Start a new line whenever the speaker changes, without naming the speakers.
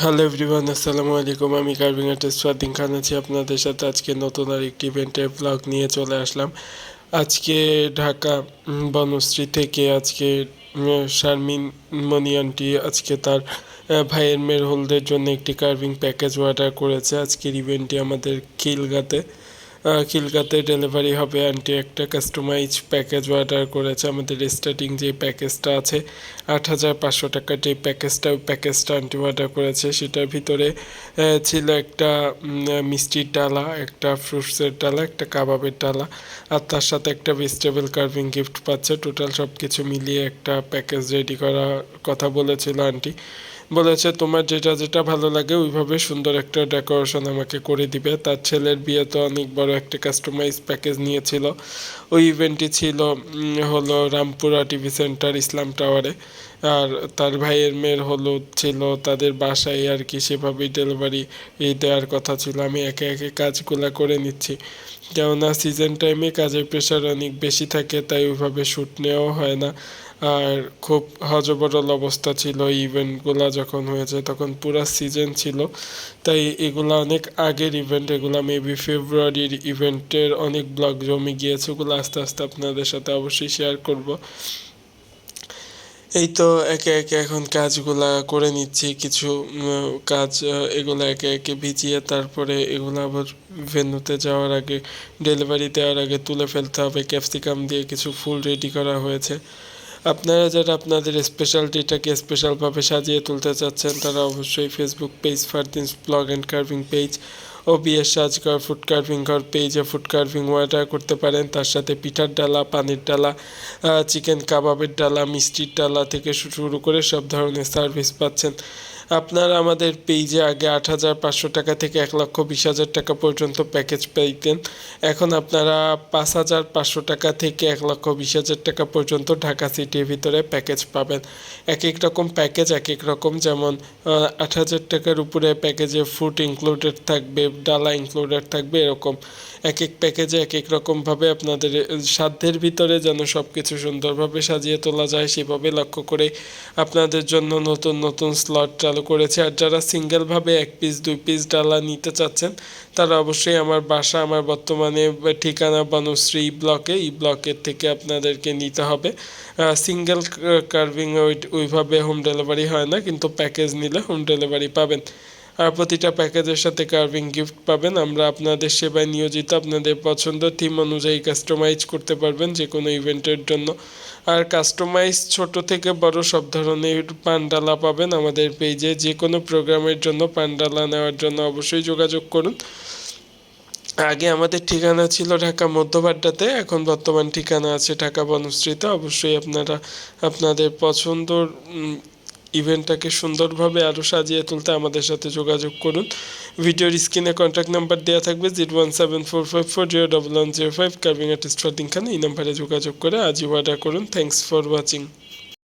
Hello everyone আসসালামু আলাইকুম। আমি কার্ভিং আর্টিস্ট স্বাধীন খান আছি। আপনাদের সাথে আজকে নতুন আর একটি ইভেন্টের ব্লগ নিয়ে চলে আসলাম। আজকে ঢাকা বনশ্রী থেকে আজকে শারমিন মনি আন্টি আজকে তার ভাইয়ের মেয়ের হোলদের জন্য একটি কার্ভিং প্যাকেজ অর্ডার করেছে। আজকের ইভেন্টটি আমাদের খিলগাতে খিলগাতে ডেলিভারি হবে আন্টি একটা কাস্টমাইজ প্যাকেজ অর্ডার করেছে। আমাদের স্টার্টিং যে প্যাকেজটা আছে, আট হাজার পাঁচশো টাকার যে প্যাকেজটা ওই প্যাকেজটা আন্টি অর্ডার করেছে। সেটার ভিতরে ছিল একটা মিষ্টির ডালা, একটা ফ্রুটসের ডালা, একটা কাবাবের ডালা, আর তার সাথে একটা ভেজিটেবল কার্ভিং গিফট পাচ্ছে। টোটাল সব কিছু মিলিয়ে একটা প্যাকেজ রেডি করার কথা বলেছিল আন্টি বলেছে, তোমার যেটা যেটা ভালো লাগে, ওইভাবে সুন্দর একটা ডেকোরেশন আমাকে করে দিবে। তার ছেলের বিয়ে তো অনেক বড় একটা কাস্টমাইজ প্যাকেজ নিয়েছিল। ওই ইভেন্টটি ছিল হলো রামপুরা টিভি সেন্টার ইসলাম টাওয়ারে আর তার ভাইয়ের মেয়ের হলুদ ছিল, তাদের বাসায় আর কি সেভাবেই ডেলিভারি এই দেওয়ার কথা ছিল। আমি একে একে কাজগুলা করে নিচ্ছি। কেননা সিজন টাইমে কাজের প্রেশার অনেক বেশি থাকে, তাই ওইভাবে শ্যুট নেওয়াও হয় না। আর খুব হজবরল অবস্থা ছিল ইভেন্টগুলা যখন হয়েছে তখন পুরা সিজন ছিল। তাই এগুলা অনেক আগের ইভেন্ট এগুলা মেবি ফেব্রুয়ারির ইভেন্টের অনেক ব্লগ জমে গিয়েছে, ওগুলো আস্তে আস্তে আপনাদের সাথে অবশ্যই শেয়ার করব। এই তো একে একে এখন কাজগুলা করে নিচ্ছি, কিছু কাজ এগুলো একে একে ভিজিয়ে তারপরে এগুলো আবার ভেন্যুতে যাওয়ার আগে ডেলিভারি দেওয়ার আগে তুলে ফেলতে হবে। ক্যাপসিকাম দিয়ে কিছু ফুল রেডি করা হয়েছে। আপনারা যারা আপনাদের স্পেশাল ডেটাকে স্পেশালভাবে সাজিয়ে তুলতে চাচ্ছেন, তারা অবশ্যই Facebook page Fardin's blog and carving page ও বিয়ের সাজঘর ফুড কার্ভিং ঘর পেজে ফুড কার্ভিং অর্ডার করতে পারেন। তার সাথে পিঠার ডালা, পানির ডালা চিকেন কাবাবের ডালা, মিষ্টির ডালা থেকে শুরু করে সব ধরনের সার্ভিস পাচ্ছেন। আপনারা আমাদের পেজে আগে আট হাজার পাঁচশো টাকা থেকে এক লক্ষ বিশ হাজার টাকা পর্যন্ত প্যাকেজ পেতেন এখন আপনারা পাঁচ হাজার পাঁচশো টাকা থেকে এক লক্ষ বিশ হাজার টাকা পর্যন্ত ঢাকা সিটির ভিতরে প্যাকেজ পাবেন। এক এক রকম প্যাকেজ এক এক রকম যেমন আট হাজার টাকার উপরে প্যাকেজে ফুড ইনক্লুডেড থাকবে, ডালা ইনক্লুডেড থাকবে, এরকম। এক এক প্যাকেজে এক এক রকমভাবে আপনাদের সাধ্যের ভিতরে যেন সব কিছু সুন্দরভাবে সাজিয়ে তোলা যায়, সেভাবে লক্ষ্য করে আপনাদের জন্য নতুন নতুন স্লট চালু করেছে আর যারা সিঙ্গেলভাবে এক পিস দুই পিস ডালা নিতে চাচ্ছেন, তারা অবশ্যই আমার বাসা, আমার বর্তমানে ঠিকানা বনশ্রী ব্লকে ই ব্লকের থেকে আপনাদেরকে নিতে হবে। সিঙ্গেল কার্ভিং ওই ওইভাবে হোম ডেলিভারি হয় না, কিন্তু প্যাকেজ নিলে হোম ডেলিভারি পাবেন। আর প্রতিটা প্যাকেজের সাথে কার্ভিং গিফট পাবেন। আমরা আপনাদের সেবায় নিয়োজিত, আপনাদের পছন্দ থিম অনুযায়ী কাস্টমাইজ করতে পারবেন যে কোনো ইভেন্টের জন্য। আর কাস্টমাইজ ছোট থেকে বড় সব ধরনের পান্ডালা পাবেন আমাদের পেজে যে কোনো প্রোগ্রামের জন্য পান্ডালা নেওয়ার জন্য অবশ্যই যোগাযোগ করুন। আগে আমাদের ঠিকানা ছিল ঢাকা মধ্যবাড্ডাতে এখন বর্তমান ঠিকানা আছে ঢাকা বনশ্রীতে। অবশ্যই আপনারা আপনাদের পছন্দর ইভেন্টটাকে সুন্দরভাবে আরও সাজিয়ে তুলতে আমাদের সাথে যোগাযোগ করুন। ভিডিওর স্ক্রিনে কন্ট্যাক্ট নাম্বার দেওয়া থাকবে zero one seven four five four zero double one zero five carving artist Fardin Khan এই নাম্বারে যোগাযোগ করে আজই অর্ডার করুন। Thanks for watching